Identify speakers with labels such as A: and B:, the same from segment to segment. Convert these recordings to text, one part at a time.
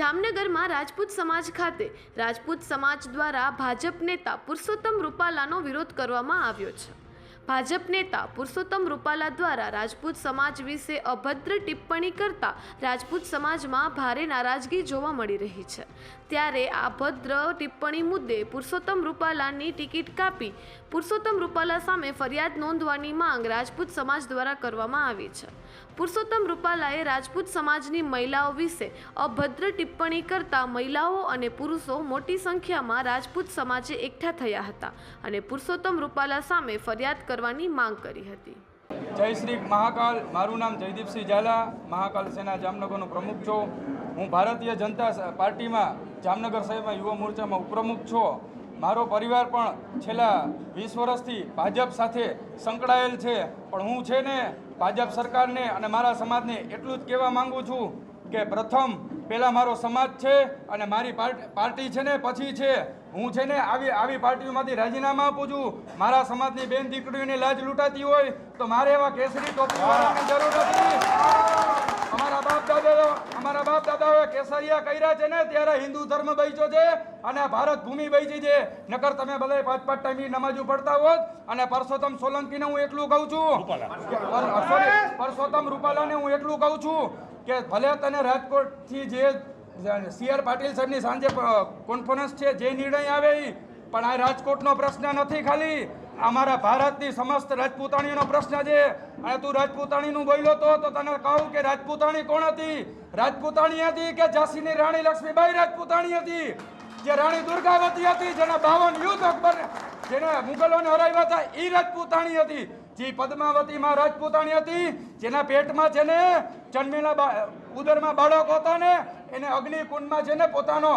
A: જામનગરમાં રાજપૂત સમાજ ખાતે રાજપૂત સમાજ દ્વારા ભાજપ નેતા પુરુષોત્તમ રૂપાલાનો વિરોધ કરવામાં આવ્યો છે. ભાજપ નેતા પુરુષોત્તમ રૂપાલા દ્વારા રાજપૂત સમાજ વિશે અભદ્ર ટિપ્પણી કરતા રાજપૂત સમાજમાં ભારે નારાજગી જોવા મળી રહી છે. ત્યારે આ ભદ્ર ટિપ્પણી મુદ્દે પુરુષોત્તમ રૂપાલાની ટિકિટ કાપી પુરુષોત્તમ રૂપાલા સામે ફરિયાદ નોંધવાની માંગ રાજપૂત સમાજ દ્વારા કરવામાં આવી છે. પુરુષોત્તમ રૂપાલાએ રાજપૂત સમાજની મહિલાઓ વિશે અભદ્ર ટિપ્પણી કરતા મહિલાઓ અને પુરુષો મોટી સંખ્યામાં રાજપૂત સમાજે એકઠા થયા હતા અને પુરુષોત્તમ રૂપાલા સામે ફરિયાદ કરવાની માંગ કરી હતી.
B: જય શ્રી મહાકાલ. મારું નામ જયદીપસિંહ ઝાલા. મહાકાલ સેના જામનગરનો પ્રમુખ છું. હું ભારતીય જનતા પાર્ટીમાં, જામનગર શહેરમાં યુવા મોરચામાં ઉપપ્રમુખ છું. મારો પરિવાર પણ છેલ્લા વીસ વર્ષથી ભાજપ સાથે સંકળાયેલ છે. પણ હું છે ને, ભાજપ સરકારને અને મારા સમાજને એટલું જ કહેવા માગું છું કે પ્રથમ પહેલાં મારો સમાજ છે અને મારી પાર્ટી છે ને પછી છે. હું છે ને આવી આવી પાર્ટીઓમાંથી રાજીનામા આપું છું. મારા સમાજની બેન દીકરીઓની લાજ લૂંટાતી હોય તો મારે એવા કેસરી ટોપીવાળાની જરૂર નથી. અમારા બાપ દાદા અમારા બાપ દાદાઓએ કેસરિયા કર્યા છે ને ત્યારે હિન્દુ ધર્મ બચ્યો છે અને ભારત ભૂમિ બચી છે. નકર તમે બધા પાંચ પાંચ ટાઈમની નમાજો પડતા હોત અને પરસોત્તમ સોલંકીને હું એટલું કહું છું. કે પરસોત્તમ રૂપાલાને હું એટલું કહું છું. કે ભલે તને રાજકોટથી જે સી આર પાટીલ સાહેબની સાંજે કોન્ફરન્સ છે, જે નિર્ણય આવે એ પણ આ રાજકોટનો પ્રશ્ન નથી ખાલી. અમારા ભારતની સમસ્ત રાજપૂતાણીનો પ્રશ્ન છે. અને તું રાજપૂતાણીનું બોલ્યો તો તો તને કહું કે રાજપૂતાણી કોણ હતી? રાજપૂતાણી હતી કે ઝાંસીની રાણી લક્ષ્મીબાઈ રાજપૂતાણી હતી? જે રાણી દુર્ગાવતી હતી, જેના બાવન યુદ્ધ અકબર જેને મુગલોને હરાવ્યા હતા એ રાજપૂતાણી હતી. જે પદ્માવતીમાં રાજપૂતાણી હતી જેના પેટમાં છે ને જન્મેલા ઉદરમાં બાળક હતા ને એને અગ્નિકુંડમાં છે ને પોતાનો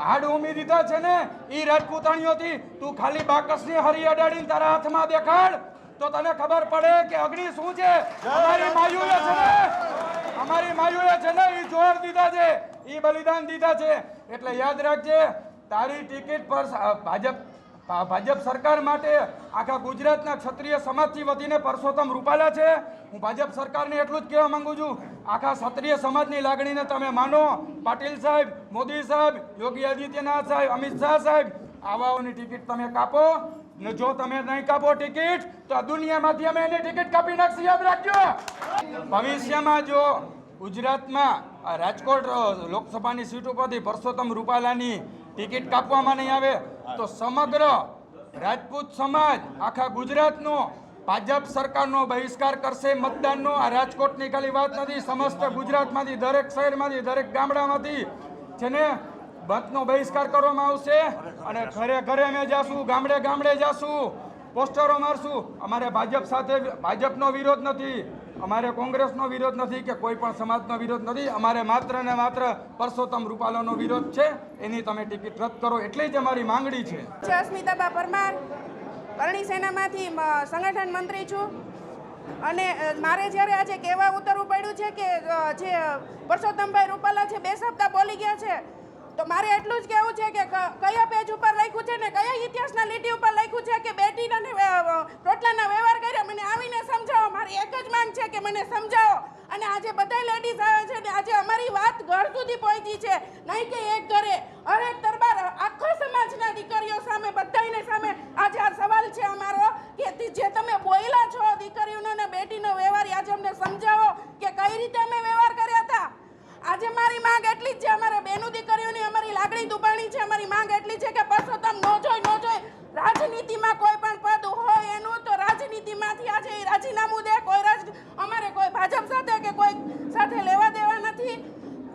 B: હાડ ઉમી દીધા છે ને એ રાજપૂતાણી હતી. તું ખાલી બાકસની હરી અડાડીને તારા હાથમાં દેખાડ તો તને ખબર પડે કે અગ્નિ શું છે? અમારી માયુએ છે ને અમારી માયુએ છે ને એ જોર દીધા છે એ બલિદાન દીધા છે. એટલે યાદ રાખજે તારી ટિકિટ પર ભાજપ ભાજપ સરકાર માટે આખા ગુજરાતના ક્ષત્રિય સમાજથી વધીને પરસોત્તમ રૂપાલા છે. હું ભાજપ સરકારને એટલું જ કહેવા માંગુ છું, આખા ક્ષત્રિય સમાજની લાગણીને તમે માનો. પાટીલ સાહેબ, મોદી સાહેબ, યોગી આદિત્યનાથ સાહેબ, અમિત શાહ સાહેબ, આવાઓની ટિકિટ તમે કાપો. ને, જો તમે નહીં કાપો ટિકિટ, તો આ દુનિયામાંથી અમે એની ટિકિટ કાપી નાખશું, યાદ રાખજો. ભવિષ્યમાં જો ગુજરાતમાં રાજકોટ લોકસભાની સીટ ઉપરથી પરસોત્તમ રૂપાલાની ટિકિટ કાપવામાં નહીં આવે તો સમગ્ર રાજપૂત સમાજ, આખા ગુજરાતનો, ભાજપ સરકારનો બહિષ્કાર કરશે, મતદાનનો, આ રાજકોટની ખાલી વાત નથી, સમસ્ત ગુજરાતમાંથી, દરેક શહેરમાંથી, દરેક ગામડામાંથી જેને મતનો બહિષ્કાર કરવામાં આવશે અને ઘરે ઘરે અમે જાશું, ગામડે ગામડે જાશું, પોસ્ટરો મારશું. અમારે ભાજપ સાથે, ભાજપનો વિરોધ નથી. અમારે કોંગ્રેસનો વિરોધ નથી કે કોઈ પણ સમાજનો વિરોધ નથી. અમારે માત્ર ને માત્ર પરસોત્તમ રૂપાલાનો વિરોધ છે. એની તમે ટિકિટ રદ કરો. એટલી જ અમારી માંગણી છે.
C: અસ્મિતાબા પરમાર કરણી સેનામાંથી સંગઠન મંત્રી છું. અને મારે જ્યારે આજે કહેવા ઉતરવું પડ્યું છે કે જે પરસોત્તમભાઈ રૂપાલા છે, બે સપ્તાહ બોલી ગયા છે. તો મારે એટલું જ કહેવું છે કે કયા પેજ ઉપર લખ્યું છે ને કયા ઇતિહાસના લીટી ઉપર લખ્યું છે કે બેટીના ને અ, અ, રોટલાના વ્યવહાર કર્યા મને આવીને સમજાવો એક જ માંગ છે કે મને સમજાવો. અને આજે બધા લેડીઝ આવે છે ને આજે અમારી વાત ઘર સુધી પહોંચી છે. નહીં કે એક ઘરે. હરેક દરબાર, આખો સમાજના દીકરીઓ સામે, બધાયને સામે આજે આ સવાલ છે અમારો કે જે તમે બોયલા છો દીકરીઓનો ને બેટીનો વ્યવહાર આજે અમને સમજાવો કે કઈ રીતે અમે વ્યવહાર કર્યા હતા? આજે મારી માંગ એટલી જ છે, અમારે બેનું દીકરીઓની અમારી લાગણી દુબાણી છે, અમારી માંગ એટલી છે કે પરસોત્તમ નો જોઈ નો જોઈ રાજનીતિમાં કોઈ પણ રાજનીતિમાંથી આજે રાજીનામું દે, કોઈ રાજ, અમારે કોઈ ભાજપ સાથે કે કોઈ સાથે લેવા દેવા નથી.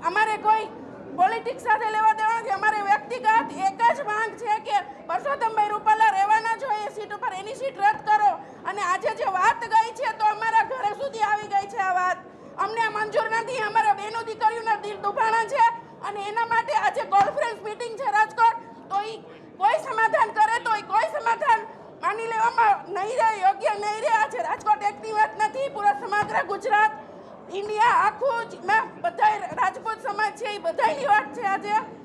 C: અમારે કોઈ પોલિટિક્સ સાથે લેવા દેવા નથી. અમારે વ્યક્તિગત એક જ માંગ છે કે પરસોત્તમભાઈ રૂપાલા રહેવાના જોઈએ સીટ ઉપર. એની સીટ રદ કરો. અને આજે જે વાત ગઈ છે તો અમારા ઘરે સુધી આવી ગઈ છે આ વાત. અમને મંજૂર નથી. અમારા બેનો દીકરીઓના દિલ દુભાણા છે. અને એના માટે આજે કોન્ફરન્સ મીટિંગ છે રાજકોટ. તો એ કોઈ સમાધાન કરે તો એ કોઈ સમાધાન માની લેવામાં નહીં રહે યોગ્ય નહીં રહ્યા છે. રાજકોટ એકની વાત નથી, પૂરા સમગ્ર ગુજરાત, ઇન્ડિયા, આખું જ બધા રાજકોટ સમાજ છે, એ બધાની વાત છે આજે.